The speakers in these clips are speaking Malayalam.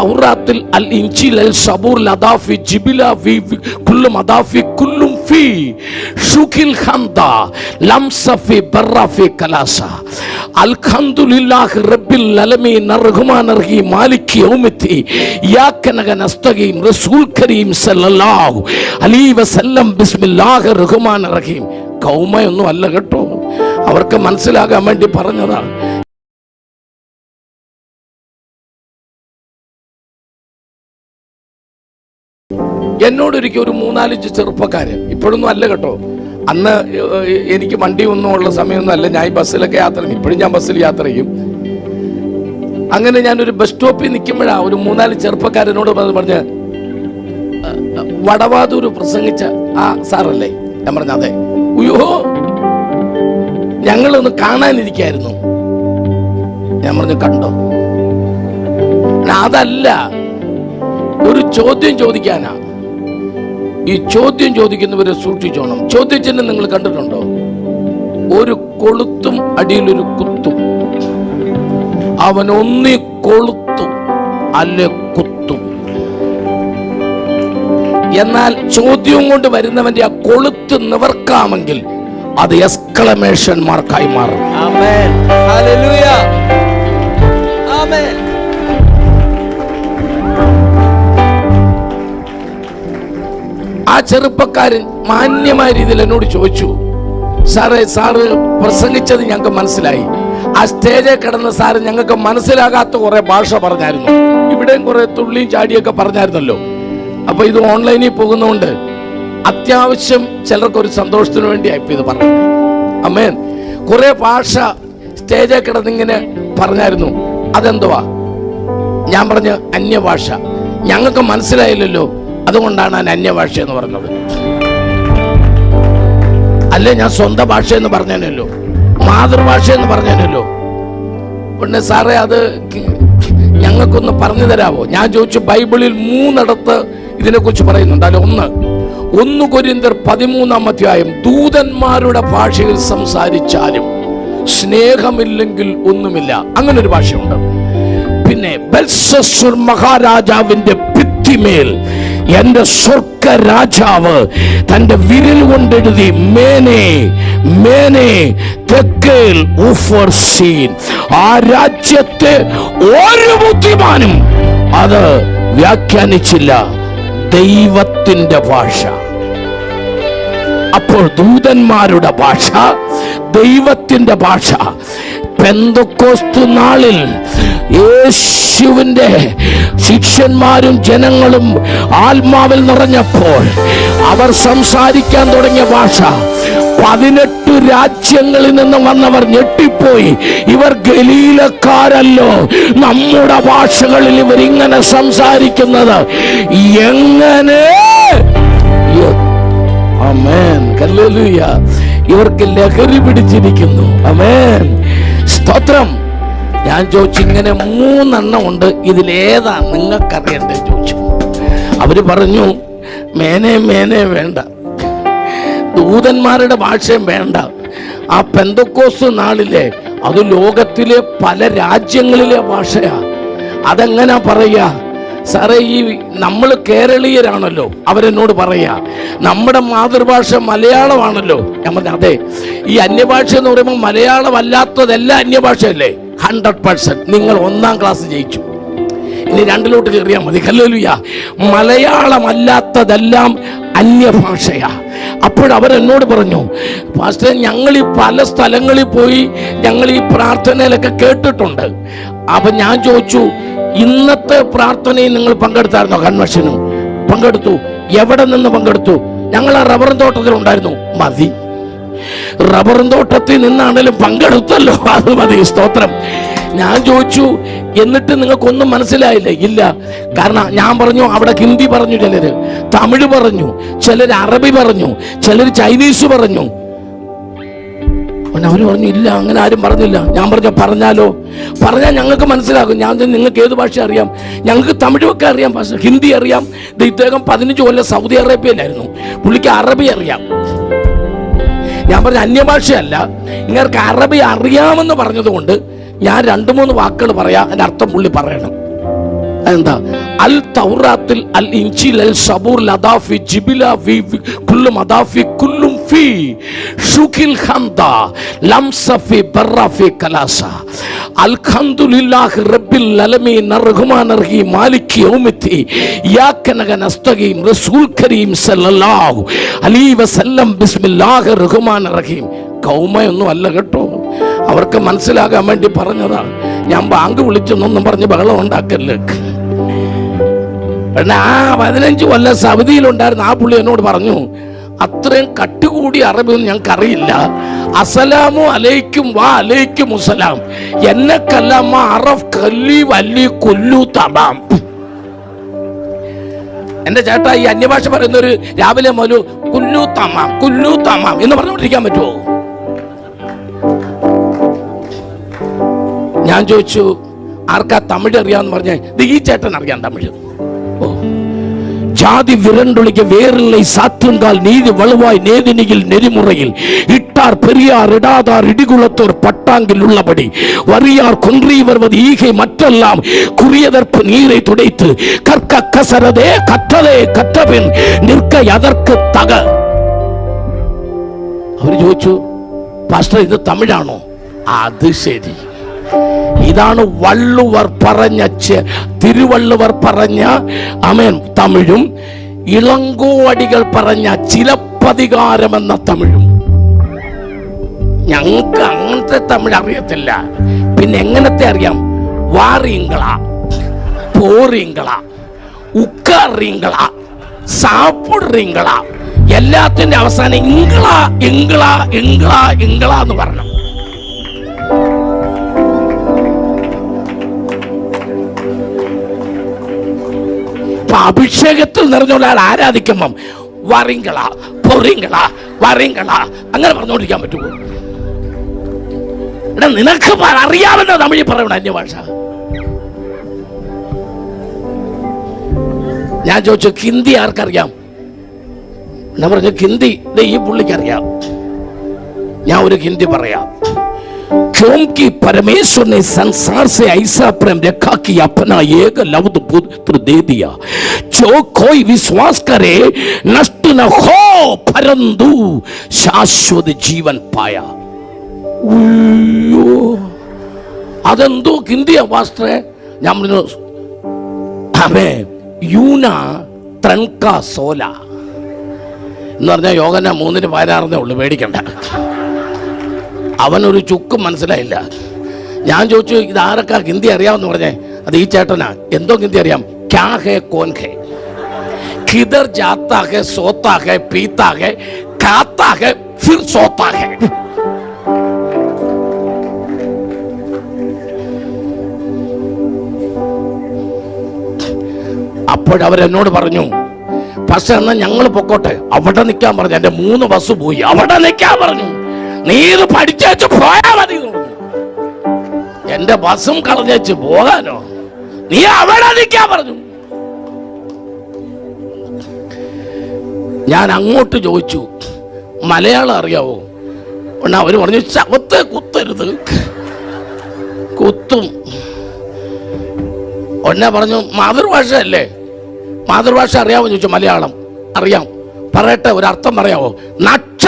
തൗറാത്തിൽ അൽ ഇഞ്ചിൽ അൽ സബൂർ ലദാഫി ജിബില വി കുല്ലും അദാഫി കുല്ലും ഫി ഷുഖിൽ ഖന്ദ ലംസഫി ബറഫി കലാസ. അൽഹംദുലില്ലാഹി റബ്ബിൽ അലമീൻ അർഹ്മാൻ അർഹീം മാലിക് യൗമിത്തി ഇയ്യാക നസ്തഖീം റസൂൽ കരീം സല്ലല്ലാഹു അലൈഹി വസല്ലം ബിസ്മില്ലാഹിർ റഹ്മാനിർ റഹീം. കൗമയൊന്നും അല്ല കേട്ടോ. അവർക്ക് മനസ്സിലാകാൻ വേണ്ടി പറഞ്ഞതാണ്. എന്നോടൊരിക്കൽ ഒരു മൂന്നാലഞ്ച് ചെറുപ്പക്കാര് ഇപ്പോഴൊന്നും അല്ല കേട്ടോ. അന്ന് എനിക്ക് വണ്ടി ഒന്നും ഉള്ള സമയമൊന്നും അല്ല. ഞാൻ ഈ ബസ്സിലൊക്കെ യാത്ര ചെയ്യും. ഇപ്പോഴും ഞാൻ ബസ്സിൽ യാത്ര ചെയ്യും. അങ്ങനെ ഞാനൊരു ബസ് സ്റ്റോപ്പിൽ നിൽക്കുമ്പോഴാണ് ഒരു മൂന്നാൽ ചെറുപ്പക്കാരനോട് പറഞ്ഞ് പറഞ്ഞ് "അഹ്, വടവാതൂര് പ്രസംഗിച്ച ആ സാറല്ലേ? ഞാൻ പറഞ്ഞ അതെ. ഉയ്യോ ഞങ്ങളൊന്ന് കാണാനിരിക്കായിരുന്നു. ഞാൻ പറഞ്ഞു കണ്ടോ? അതല്ല ഒരു ചോദ്യം ചോദിക്കാനാ. ഈ ചോദ്യം ചോദിക്കുന്നവരെ സൂക്ഷിച്ചോണം ചോദ്യചിഹ്നം നിങ്ങൾ കണ്ടിട്ടുണ്ടോ ഒരു കൊളുത്തും അടിയിലൊരു കുത്തും അവൻ ഒന്നി കൊളുത്തും അല്ലെ കുത്തും എന്നാൽ ചോദ്യം കൊണ്ട് വരുന്നവന്റെ ആ കൊളുത്ത് നിവർക്കാമെങ്കിൽ അത് എക്സ്ക്ലമേഷൻ മാർക്കായി മാറും. Hallelujah. Amen. ചെറുപ്പക്കാരൻ മാന്യമായ രീതിയിൽ എന്നോട് ചോദിച്ചു സാറേ സാറ് പ്രസംഗിച്ചത് ഞങ്ങൾക്ക് മനസ്സിലായി. ആ സ്റ്റേജിൽ കിടന്ന സാറ് ഞങ്ങൾക്ക് മനസ്സിലാകാത്ത കുറെ ഭാഷ പറഞ്ഞായിരുന്നു. ഇവിടെയും കുറെ തുള്ളിയും ചാടിയൊക്കെ പറഞ്ഞായിരുന്നല്ലോ. അപ്പൊ ഇത് ഓൺലൈനിൽ പോകുന്നതുകൊണ്ട് അത്യാവശ്യം ചിലർക്ക് ഒരു സന്തോഷത്തിന് വേണ്ടിയാണ് ഇപ്പൊ ഇത് പറഞ്ഞത്. അമ്മേൻ കുറെ ഭാഷ സ്റ്റേജിൽ കിടന്നിങ്ങനെ പറഞ്ഞായിരുന്നു. അതെന്തുവാ? ഞാൻ പറഞ്ഞ അന്യഭാഷ. ഞങ്ങൾക്ക് മനസ്സിലായില്ലല്ലോ. അതുകൊണ്ടാണ് ഞാൻ അന്യഭാഷ എന്ന് പറഞ്ഞത്. അല്ലേ ഞാൻ സ്വന്തം ഭാഷ എന്ന് പറഞ്ഞല്ലോ മാതൃഭാഷ എന്ന് പറഞ്ഞല്ലോ പിന്നെ സാറേ അത് ഞങ്ങൾക്കൊന്ന് പറഞ്ഞു തരാമോ ഞാൻ ചോദിച്ചു ബൈബിളിൽ മൂന്നിടത്ത് ഇതിനെക്കുറിച്ച് പറയുന്നുണ്ട്. അല്ല ഒന്ന്. ഒന്ന് കൊരിന്തർ പതിമൂന്നാം അധ്യായം ദൂതന്മാരുടെ ഭാഷയിൽ സംസാരിച്ചാലും സ്നേഹമില്ലെങ്കിൽ ഒന്നുമില്ല. അങ്ങനെ ഒരു ഭാഷയുണ്ട്. പിന്നെ മഹാരാജാവിന്റെ ഭിത്തിമേൽ എന്റെ സ്വർഗ രാജാവ് തന്റെ വിരൽ കൊണ്ടെഴുതി മേനെ മേനെ തെക്കേൽ സീൻ ആ രാജ്യത്തെ ഒരു ബുദ്ധിമാനും അത് വ്യാഖ്യാനിച്ചില്ല. ദൈവത്തിന്റെ ഭാഷ. അപ്പോൾ ദൂതന്മാരുടെ ഭാഷ ദൈവത്തിന്റെ ഭാഷ. പെന്തക്കോസ്തു നാളിൽ യേശുവിന്റെ ശിഷ്യന്മാരും ജനങ്ങളും ആത്മാവിൽ നിറഞ്ഞപ്പോൾ അവർ സംസാരിക്കാൻ തുടങ്ങിയ ഭാഷ പതിനെട്ട് രാജ്യങ്ങളിൽ നിന്ന് വന്നവർ ഞെട്ടിപ്പോയി. ഇവർ ഗലീലക്കാരല്ലോ. നമ്മുടെ ഭാഷകളിൽ ഇവരിങ്ങനെ സംസാരിക്കുന്നത്. എങ്ങനെ. Amen hallelujah. ഇവർക്ക് ലഹരി പിടിച്ചിരിക്കുന്നു. അമേൻ സ്തോത്രം. ഞാൻ ചോദിച്ചു ഇങ്ങനെ മൂന്നെണ്ണം ഉണ്ട്. ഇതിലേതാ നിങ്ങൾക്കറിയണ്ടേ ചോദിച്ചു. അവർ പറഞ്ഞു മേനെ മേനെ വേണ്ട. ദൂതന്മാരുടെ ഭാഷയും വേണ്ട. ആ പെന്തക്കോസ് നാളിലെ അത് ലോകത്തിലെ പല രാജ്യങ്ങളിലെ ഭാഷയാ. അതെങ്ങനെ പറയാ? സാറേ ഈ നമ്മൾ കേരളീയരാണല്ലോ. അവരെന്നോട് പറയാ നമ്മുടെ മാതൃഭാഷ മലയാളമാണല്ലോ. ഞാൻ അതെ. ഈ അന്യഭാഷ എന്ന് പറയുമ്പോൾ മലയാളം അന്യഭാഷയല്ലേ? Hundred percent. നിങ്ങൾ ഒന്നാം ക്ലാസ് ജയിച്ചു. ഇനി രണ്ടിലോട്ട് കയറിയാൽ മതി. കല്ലോലുയ മലയാളമല്ലാത്തതെല്ലാം അന്യഭാഷയാ. അപ്പോഴവരെന്നോട് പറഞ്ഞു പാസ്റ്റർ ഞങ്ങൾ ഈ പല സ്ഥലങ്ങളിൽ പോയി ഞങ്ങൾ ഈ പ്രാർത്ഥനയിലൊക്കെ കേട്ടിട്ടുണ്ട്. അപ്പം ഞാൻ ചോദിച്ചു ഇന്നത്തെ പ്രാർത്ഥനയിൽ നിങ്ങൾ പങ്കെടുത്തായിരുന്നോ കൺവെൻഷനും? പങ്കെടുത്തു. എവിടെ നിന്ന് പങ്കെടുത്തു? ഞങ്ങൾ ആ റബ്ബർ തോട്ടത്തിൽ ഉണ്ടായിരുന്നു മതി. റബ്ബറും തോട്ടത്തിൽ നിന്നാണേലും പങ്കെടുത്തല്ലോ. അത് മതി സ്തോത്രം. ഞാൻ ചോദിച്ചു എന്നിട്ട് നിങ്ങൾക്കൊന്നും മനസ്സിലായില്ലേ? ഇല്ല. കാരണം ഞാൻ പറഞ്ഞു അവിടെ ഹിന്ദി പറഞ്ഞു ചിലര് തമിഴ് പറഞ്ഞു ചിലർ അറബി പറഞ്ഞു ചിലർ ചൈനീസ് പറഞ്ഞു. അവർ പറഞ്ഞു ഇല്ല അങ്ങനെ ആരും പറഞ്ഞില്ല. ഞാൻ പറഞ്ഞ പറഞ്ഞാലോ? പറഞ്ഞാൽ ഞങ്ങൾക്ക് മനസ്സിലാകും. ഞാൻ നിങ്ങൾക്ക് ഏത് ഭാഷ അറിയാം? ഞങ്ങൾക്ക് തമിഴൊക്കെ അറിയാം ഹിന്ദി അറിയാം. ഇദ്ദേഹം പതിനഞ്ച് കൊല്ലം സൗദി അറേബ്യയിലായിരുന്നു. പുള്ളിക്ക് അറബി അറിയാം. ഞാൻ പറഞ്ഞ അന്യഭാഷയല്ല. ഇങ്ങനെ അറബി അറിയാമെന്ന് പറഞ്ഞതുകൊണ്ട് ഞാൻ രണ്ട് മൂന്ന് വാക്കുകൾ പറയാം അതിന്റെ അർത്ഥം പുള്ളി പറയണം. എന്താ അൽ തൗറാത്തിൽ അൽ ഇഞ്ചിൽ അൽ സബൂർ ലദാഫി ജിബില വി മദാഫി കുല്ലും അദാഫി കുല്ലും ഫി ഷുഖിൽ ഖന്ദ ലംസഫി ബറഫി കലാസ. അൽഹംദുലില്ലാഹി റബ്ബിൽ അലമീൻ അർഹ്മാൻ അർഹീം മാലിക് യൗമിദ്ദീൻ ഇയ്യാക നസ്തഖീം റസൂൽ കരീം സല്ലല്ലാഹു അലൈഹി വസല്ലം ബിസ്മില്ലാഹിർ റഹ്മാനിർ റഹീം. കൗമയൊന്നും അല്ല കേട്ടോ. അവർക്ക് മനസ്സിലാകാൻ വേണ്ടി പറഞ്ഞതാ. ഞാൻ ബാങ്ക് വിളിച്ചെന്നൊന്നും പറഞ്ഞ് ബഹളം ഉണ്ടാക്കല്ലേ? ആ പതിനഞ്ച് കൊല്ലം സൗദിയിലുണ്ടായിരുന്ന ആ പുള്ളി എന്നോട് പറഞ്ഞു അത്രയും കട്ടുകൂടി അറബി ഒന്നും ഞങ്ങൾക്ക് അറിയില്ല അസലാമു അലൈക്കും വാ അലൈക്കും മുസലാം എന്നെ കല്ലാമ അറഫ് കല്ലി വല്ലി കൊല്ലു തടാം. എന്റെ ചേട്ടാ ഈ അന്യഭാഷ പറയുന്നൊരു രാവിലെ മുതൽ കുല്ലു തമാം കുല്ലു തമാം എന്ന് പറഞ്ഞുകൊണ്ടിരിക്കാൻ പറ്റുമോ ഞാൻ ചോദിച്ചു ആർക്കാ തമിഴ് അറിയാന്ന് പറഞ്ഞ ഇത് ഈ ചേട്ടൻ അറിയാം തമിഴ്. ഓ. ஜாதி விரண்டொழிக்க வேறில்லை சாற்றுங்கால் நீதி வலுவாய் நேதினியில் நெறிமுறையில் இட்டார் பெரியார் இடாதார் இடிகுலத்தோர் பட்டாங்கில் உள்ளபடி வரியார் கொன்றி வருவது ஈகை மற்றெல்லாம் குறியதற்கு நீரை துடைத்து கற்க கசரதே கற்றதே கற்றபின் நிற்க அதற்கு தக അവർ ചോദിച്ചു പാസ്റ്റർ ഇത് തമിഴാണോ അത് ശരി ഇതാണ് വള്ളുവർ പറഞ്ഞ തിരുവള്ളുവർ പറഞ്ഞ അമേൻ തമിഴും. ഇളങ്കോവടികൾ പറഞ്ഞ ചിലപ്പതികാരം എന്ന തമിഴും. ഞങ്ങൾക്ക് അങ്ങനത്തെ തമിഴ് അറിയത്തില്ല. പിന്നെ എങ്ങനത്തെ അറിയാം? വാറിയങ്കള പോറിയങ്കള ഉക്കാറിയങ്കള സാപ്പിടുറീങ്കള എല്ലാത്തിന്റെ അവസാനം ഇങ്കള ഇങ്കള ഇങ്കള ഇങ്കള എന്ന് പറഞ്ഞു. അഭിഷേകത്തിൽ നിറഞ്ഞ ഒരാൾ ആരാധിക്കുമ്പം വറിങ്കള പൊറിങ്കള വറിങ്കള. അങ്ങനെ പറഞ്ഞുകൊണ്ടിരിക്കാൻ പറ്റുമോ? എടാ നിനക്ക് അറിയാമെന്ന തമിഴിൽ പറയണം അന്യഭാഷ. ഞാൻ ചോദിച്ചു ഹിന്ദി ആർക്കറിയാം? ഞാൻ പറഞ്ഞു ഹിന്ദി ഈ പുള്ളിക്ക് അറിയാം ഞാൻ ഒരു ഹിന്ദി പറയാം. क्योंकि परमेश्वर ने संसार से ऐसा प्रेम रखा कि अपना एक लवद पुत्र दे दिया जो कोई विश्वास करे नष्ट न हो परंतु शाश्वत जीवन पाया ഉയ്യോ. അതെന്തോ ഹിന്ദിയാ പാസ്റ്ററെ ഞാൻ പറഞ്ഞു അമേ യൂന ത്രൻക സോല എന്ന് പറഞ്ഞാൽ യോഗന മൂന്നിന് പതിനാറിനേ ഉള്ളു പേടിക്കണ്ട അവനൊരു ചുക്കും മനസ്സിലായില്ല. ഞാൻ ചോദിച്ചു ഇത് ആരൊക്കെ ഹിന്ദി അറിയാമെന്ന് പറഞ്ഞേ? അത് ഈ ചേട്ടനാ. എന്തോ ഹിന്ദി അറിയാം. ക്യാ ഹേ കോൻ ഹേ. കിതർ ജാത്താ ഹേ സോത്താ ഹേ ഹേ ഹേ ഫിർ സോത്താ ഹേ. അപ്പോഴവരെന്നോട് പറഞ്ഞു പക്ഷെ എന്നാ ഞങ്ങൾ പൊക്കോട്ടെ. അവിടെ നിൽക്കാൻ പറഞ്ഞു. എന്റെ മൂന്ന് ബസ് പോയി. അവിടെ നിൽക്കാൻ പറഞ്ഞു. നീ ഇത് പഠിച്ചു പോയാ മതി എന്റെ ബസ്സും കളഞ്ഞു പോകാനോ? നീ അവിടെ നിൽക്കാൻ പറഞ്ഞു. ഞാൻ അങ്ങോട്ട് ചോദിച്ചു മലയാളം അറിയാവോ? ഉടനെ അവർ പറഞ്ഞു ചവത്ത് കുത്തരുത്. കുത്തും. ഒന്നെ പറഞ്ഞു മാതൃഭാഷ അല്ലേ? മാതൃഭാഷ അറിയാമോ ചോദിച്ചു മലയാളം അറിയാം. പറയട്ടെ ഒരു അർത്ഥം പറയാവോ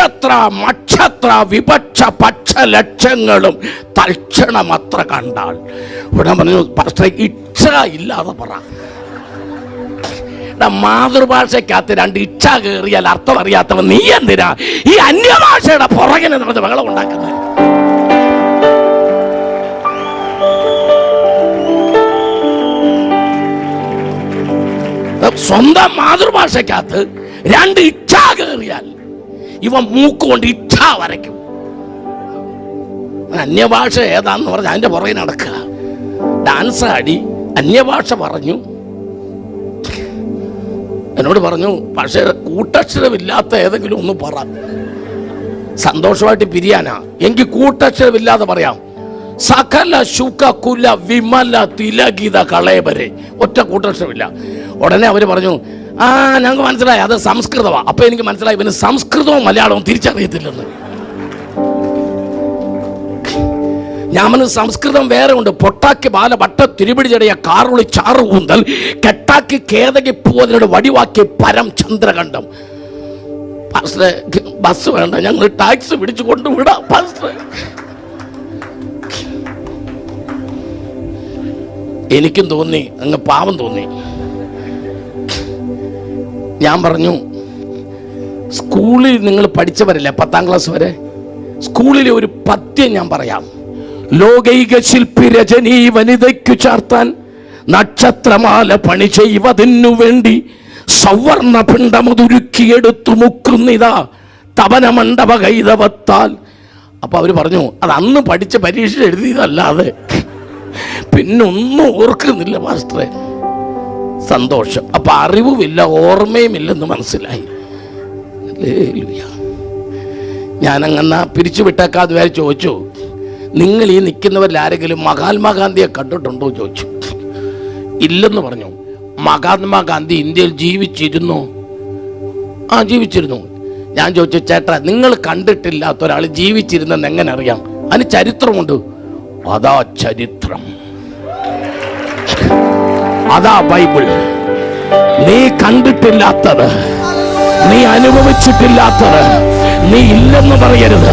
നക്ഷത്ര മക്ഷത്ര വിപക്ഷ പക്ഷ ലക്ഷങ്ങളും തൽക്ഷണം അത്ര കണ്ടാൽ. ഇവിടെ പറഞ്ഞു പക്ഷേ ഇച്ഛ ഇല്ലാതെ പറ. മാതൃഭാഷയ്ക്കകത്ത് രണ്ട് ഇച്ഛ കയറിയാൽ അർത്ഥം അറിയാത്തവൻ നീ എന്തിനാ ഈ അന്യഭാഷയുടെ പുറകിനെ നടന്ന് ബഹളം ഉണ്ടാക്കുന്നത്? സ്വന്തം മാതൃഭാഷയ്ക്കകത്ത് രണ്ട് ഇച്ഛ കയറിയാൽ ഇവ മൂക്കുകൊണ്ട് ഇച്ഛ വരയ്ക്കും. അന്യഭാഷ ഏതാന്ന് പറഞ്ഞ് അതിന്റെ പുറകെ നടക്കുക. ഡാൻസ് ആടി അന്യഭാഷ പറഞ്ഞു. എന്നോട് പറഞ്ഞു പക്ഷേ കൂട്ടക്ഷരമില്ലാത്ത ഏതെങ്കിലും ഒന്ന് പറ. സന്തോഷമായിട്ട് പിരിയാനാ. എങ്കിൽ കൂട്ടക്ഷരമില്ലാതെ പറയാം. സകല ശുക്ക കുല വിമല തിലകിത കളയവരെ. ഒറ്റ കൂട്ടക്ഷരമില്ല. ഉടനെ അവർ പറഞ്ഞു ആ ഞങ്ങൾക്ക് മനസ്സിലായി അത് സംസ്കൃതമാണ് അപ്പൊ എനിക്ക് മനസ്സിലായി ഇവന് സംസ്കൃതവും മലയാളവും തിരിച്ചറിയത്തില്ലെന്ന്. ഞാമന് സംസ്കൃതം വേറെ ഉണ്ട്. പൊട്ടാക്കി ബാല വട്ട തിരുപിടിച്ചടയ കാറുളി ചാറു കൂന്തൽ കെട്ടാക്കി കേതകി പൂവതിനോട് വടിവാക്കി പരം ചന്ദ്രകണ്ഠം. ബസ് വേണ്ട ഞങ്ങൾ ടാക്സി പിടിച്ചു കൊണ്ടുവിടാം എനിക്കും തോന്നി അങ്ങ് പാവം തോന്നി. ഞാൻ പറഞ്ഞു സ്കൂളിൽ നിങ്ങൾ പഠിച്ചവരല്ലേ പത്താം ക്ലാസ് വരെ? സ്കൂളിലെ ഒരു പദ്യം ഞാൻ പറയാം. ലോകൈക ശില്പി രചനി വനിതയ്ക്കു ചാർത്താൻ നക്ഷത്രമാല പണി ചെയ്വതിനു വേണ്ടി സവർണ പിണ്ടമുതുരുക്കിയെടുത്തു മുക്കുന്നിതാ തപന മണ്ഡപ കൈതവത്താൽ. അപ്പൊ അവർ പറഞ്ഞു അത് അന്ന് പഠിച്ച പരീക്ഷ എഴുതിയതല്ലാതെ. പിന്നൊന്നും ഓർക്കുന്നില്ല മാസ്റ്ററെ. സന്തോഷം. അപ്പൊ അറിവുമില്ല ഓർമ്മയുമില്ലെന്ന് മനസ്സിലായി. ഞാനങ്ങനെ പിരിച്ചു വിട്ടേക്കാതെ വരെ ചോദിച്ചു നിങ്ങൾ ഈ നിൽക്കുന്നവരിൽ ആരെങ്കിലും മഹാത്മാഗാന്ധിയെ കണ്ടിട്ടുണ്ടോ? ചോദിച്ചു. ഇല്ലെന്ന് പറഞ്ഞു. മഹാത്മാഗാന്ധി ഇന്ത്യയിൽ ജീവിച്ചിരുന്നു. ആ ജീവിച്ചിരുന്നു. ഞാൻ ചോദിച്ചു ചേട്ടാ നിങ്ങൾ കണ്ടിട്ടില്ലാത്ത ഒരാൾ ജീവിച്ചിരുന്നെന്ന് എങ്ങനെ അറിയാം? അതിന് ചരിത്രമുണ്ട്. അതാ ചരിത്രം. അതാ ബൈബിൾ. നീ കണ്ടിട്ടില്ലാത്തത് നീ അനുഭവിച്ചിട്ടില്ലാത്തത് നീ ഇല്ലെന്ന് പറയരുത്.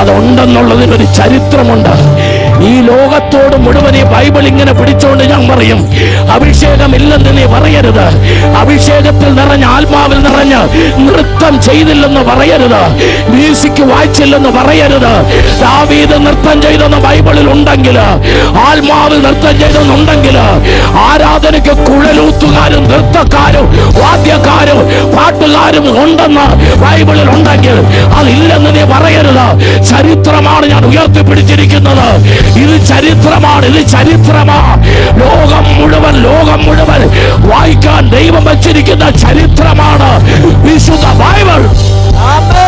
അതുണ്ടെന്നുള്ളതിനൊരു ചരിത്രമുണ്ട്. ഈ ലോകത്തോട് മുഴുവൻ ഈ ബൈബിൾ ഇങ്ങനെ പിടിച്ചോണ്ട് ഞാൻ പറയും അഭിഷേകം ഇല്ലെന്ന് നീ പറയരുത്. അഭിഷേകത്തിൽ നിറഞ്ഞ ആത്മാവിൽ നിറഞ്ഞ് നൃത്തം ചെയ്തില്ലെന്ന് പറയരുത്. മ്യൂസിക് വായിച്ചില്ലെന്ന് പറയരുത്. ദാവീദ് നൃത്തം ചെയ്തെന്ന് ബൈബിളിൽ ഉണ്ടെങ്കിൽ ആത്മാവിൽ നൃത്തം ചെയ്തെന്നുണ്ടെങ്കിൽ ആരാധനയ്ക്ക് കുഴലൂത്തുകാരും നൃത്തക്കാരും വാദ്യക്കാരും പാട്ടുകാരും ഉണ്ടെന്ന് ബൈബിളിൽ ഉണ്ടെങ്കിൽ അതില്ലെന്ന് നീ പറയരുത്. ചരിത്രമാണ് ഞാൻ ഉയർത്തിപ്പിടിച്ചിരിക്കുന്നത്. ഇത് ചരിത്രമാണ് ഇത് ചരിത്രമാണ് ലോകം മുഴുവൻ ലോകം മുഴുവൻ വായിക്കാൻ ദൈവം വച്ചിരിക്കുന്ന ചരിത്രമാണ് വിശുദ്ധ ബൈബിൾ Amen.